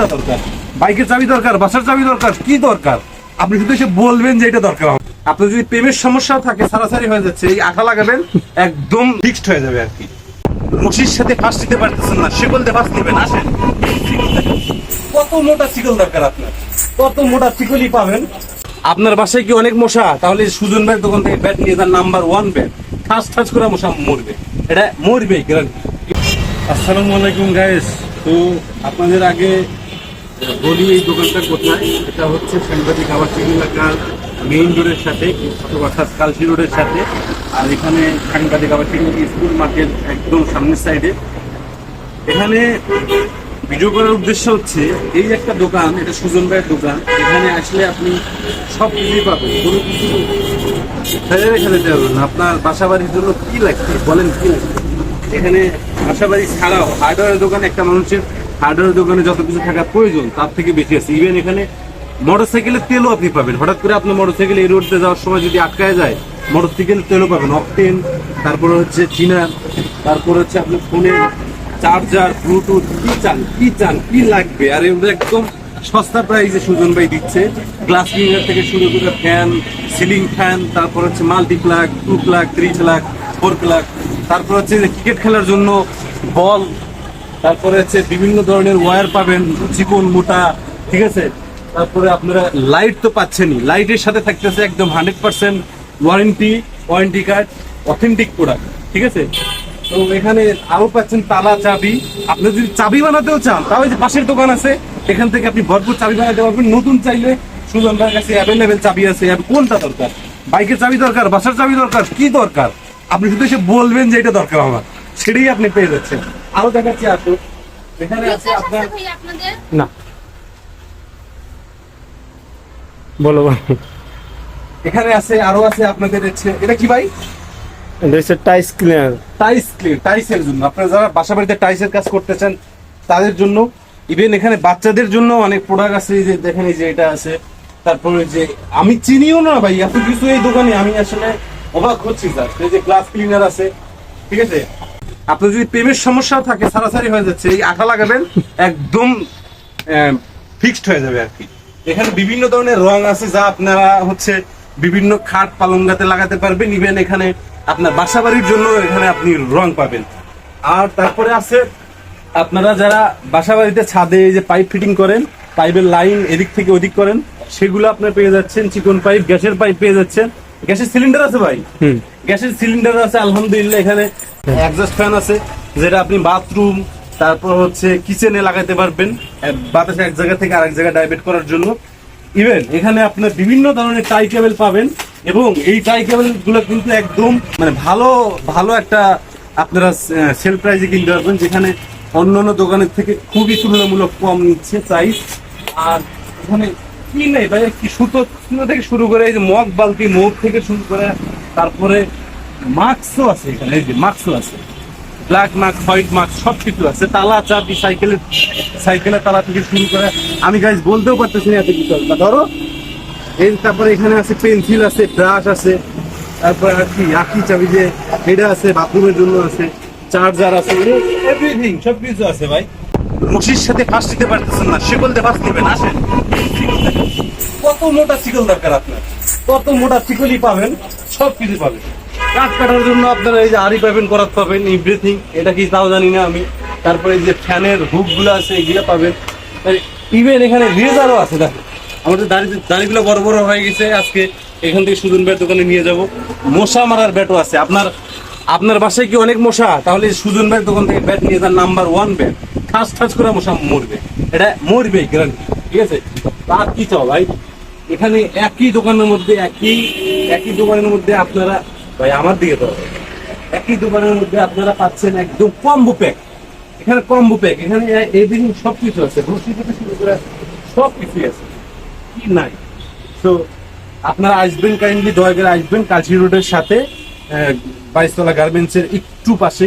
দরকার। বাইকের চাবি দরকার, বাসার চাবি দরকার, কি দরকার? আপনি শুধু এসে বলবেন যে এটা দরকার। আপনার যদি প্রেমের সমস্যাও থাকে, সারাসারি হয়ে যাচ্ছে, এই আঠা লাগাবেন, একদম ফিক্সড হয়ে যাবে আর কি। রশির সাথে ফাঁস দিতে পারতেছেন না শিকল দিয়ে ফাঁস দিবেন, আসেন। কত মোটা শিকল দরকার আপনার? কত মোটা শিকলই পাবেন? আপনার বাসায় কি অনেক মশা? তাহলে সুজন ভাই দোকান থেকে ব্যাট নিয়ে যান নাম্বার ওয়ান ব্যাট ঠাস ঠাস করে মশা মরবে। এটা মরবে গ্যারান্টি আসসালামু আলাইকুম গাইস তো আপনাদের আগে বলি, এই দোকানটা কোথায়? এটা হচ্ছে সাংবাদিক আবাসিক এলাকার মেইন রোডের সাথে অর্থাৎ কালসি রোডের সাথে। আর এখানে সাংবাদিক আবাসিক স্কুল মার্কেট একদম সামনের সাইডে এখানে ভিডিও করার উদ্দেশ্য হচ্ছে, এই একটা দোকান, এটা সুজন ভাইয়ের দোকান, এখানে আসলে আপনি সব কিছুই পাবেন, কোনো কিছু ফেলে রেখে দিতে পারবেন। আপনার বাসা বাড়ির জন্য কি লাগবে? বলেন কি লাগবে? এখানে বাসা বাড়ি ছাড়াও হার্ডওয়্যার দোকান একটা মানুষের হার্ডওয়্যার দোকানে যত কিছু থাকার প্রয়োজন, তার থেকে বেশি আছে। ইভেন এখানে মোটরসাইকেলের তেলও আপনি পাবেন। হঠাৎ করে আপনার মোটরসাইকেল এই রোডতে যাওয়ার সময় যদি আটকায় যায় মোটরসাইকেলের তেলও পাবেন। অকটেন তারপরে হচ্ছে চিনার তারপর হচ্ছে আপনার ফোনের চার্জার ব্লুটুথ কি চান কি চান, কি লাগবে? আর এগুলো একদম সস্তা প্রাইসে সুজন ভাই দিচ্ছে। গ্লাস ক্লিনার থেকে শুরু করে ফ্যান সিলিং ফ্যান তারপর হচ্ছে multi plug two plug three plug four plug তারপর হচ্ছে ক্রিকেট খেলার জন্য বল তারপরে হচ্ছে বিভিন্ন ধরনের ওয়্যার পাবেন, চিকন, মোটা, ঠিক আছে? তারপরে আপনারা লাইট তো পাচ্ছেনই। লাইটের সাথে থাকতেছে একদম hundred percent warranty warranty card authentic product ঠিক আছে? তো এখানে আরও পাচ্ছেন তালা, চাবি। আপনি যদি চাবি বানাতেও চান তাহলে যে পাশের দোকান আছে, এখান থেকে আপনি ভরপুর চাবি বানাতে পারবেন। নতুন চাইলে সুজনদার কাছে অ্যাভেলেবেল চাবি আছে। কোনটা দরকার? বাইকের চাবি দরকার, বাসার চাবি দরকার, কি দরকার? আপনি শুধু এসে বলবেন যে এটা দরকার আমার। সেটাই আপনি পেয়ে যাচ্ছেন। আরও দেখাচ্ছি আসো এখানে আছে আপনার না। বলো এখানে আছে আরও আছে আপনাদের হচ্ছে। এটা কি ভাই? এটা টাইস ক্লিনার। টাইস ক্লিন টাইসের জন্য। আপনারা যারা বাসা বাড়িতে টাইসের কাজ করতে চান তাদের জন্য। ইভেন এখানে বাচ্চাদের জন্য অনেক প্রোডাক্ট আছে যে দেখেন এই যে এটা আছে। তারপরে যে আমি চিনিও না ভাই এত কিছু এই দোকানে আমি আসলে অবাক হচ্ছি স্যার এই যে গ্লাস ক্লিনার আছে ঠিক আছে? আপনার যদি প্রেমের সমস্যাও থাকে, সারাসারি হয়ে যাচ্ছে, এই আঠা লাগাবেন, একদম ফিক্সড হয়ে যাবে আর কি। এখানে বিভিন্ন ধরনের রং আছে যা আপনারা হচ্ছে বিভিন্ন খাট পালঙ্গাতে লাগাতে পারবেন। ইভেন এখানে আপনার বাসা বাড়ির জন্য এখানে আপনি রং পাবেন। আর তারপরে আছে, আপনারা যারা বাসা বাড়িতে ছাদে যে পাইপ ফিটিং করেন পাইপের লাইন এদিক থেকে ওদিক করেন, সেগুলো আপনার পেয়ে যাচ্ছেন, চিকন পাইপ গ্যাসের পাইপ পেয়ে যাচ্ছেন। গ্যাসের সিলিন্ডার আছে ভাই। গ্যাসের সিলিন্ডার আছে আলহামদুলিল্লাহ এখানে অ্যাডজাস্ট ফ্যান আছে যেটা আপনি বাথরুম তারপর হচ্ছে কিচেনে লাগাতে পারবেন। বাতাস এক জায়গা থেকে আরেক জায়গায় ডাইভার্ট করার জন্য। ইভেন এখানে আপনার বিভিন্ন ধরনের টাই কেবল পাবেন এবং এই টাই কেবলগুলো কিন্তু একদম মানে ভালো ভালো একটা আপনারা সেল প্রাইসে কিনতে পারবেন যেখানে অন্যান্য দোকানের থেকে খুবই তুলনামূলক কম নিচ্ছে প্রাইস আর এখানে কি নেই? ভাই, কি সুতো থেকে শুরু করে এই যে মগ, বালতি, মুখ থেকে শুরু করে, তারপরে মাস্কও আছে এখানে, এই যে মাস্কও আছে। ব্ল্যাক মার্ক হোয়াইট মার্ক সব কিছু আছে। তালা, চাবি, সাইকেলের সাইকেলের তালা থেকে শুরু করে, আমি গাইজ বলতেও পারতেছি না এত কিছু। ধরো এই তারপরে এখানে আছে পেন্সিল আছে, ব্রাশ আছে, তারপরে আর কি, আঁকি চাবি যে এটা আছে, বাথরুমের জন্য আছে, চার্জার আছে এভরিথিং সব কিছু আছে ভাই। রশির সাথে ফাঁস দিতে পারতেছেন না শিকল দিয়ে ফাঁস দিবেন আসেন। কত মোটা শিকল দরকার আপনার? কত মোটা শিকলই পাবেন সব কিছু পাবেন। কাঠ কাটার জন্য আপনারা এই যে আড়ি পাবেন করাত পাবেন এভরিথিং এটা কি তাও জানি না আমি। তারপরে যে ফ্যানের হুকগুলো আছে, এগুলো পাবেন। ইভেন এখানে রেজারও আছে দেখো আমাদের দাড়ি দাড়িগুলো বড় বড় হয়ে গেছে, আজকে এখান থেকে সুজন ভাইয়ের দোকানে নিয়ে যাব। মশা মারার ব্যাটও আছে। আপনার আপনার বাসায় কি অনেক মশা? তাহলে সুজন ভাইয়ের দোকান থেকে ব্যাট নিয়ে যান নাম্বার ওয়ান ব্যাট ঠাস ঠাস করে মশা মরবে। এটা মরবে গ্যারান্টি ঠিক আছে? তার কি চাও ভাই? এখানে একই দোকানের মধ্যে একই একই দোকানের মধ্যে আপনারা, ভাই আমার দিকে তো একই দোকানের মধ্যে আপনারা পাচ্ছেন একদম কম্বো প্যাক এখানে কম্বো প্যাক এখানে এভরিথিং সব কিছু আছে রশি থেকে শুরু করে সব কিছুই আছে। কি নাই? তো আপনারা আসবেন কাইন্ডলি দয়া করে আসবেন কাছি রোডের সাথে বাইশতলা গার্মেন্টসের একটু পাশে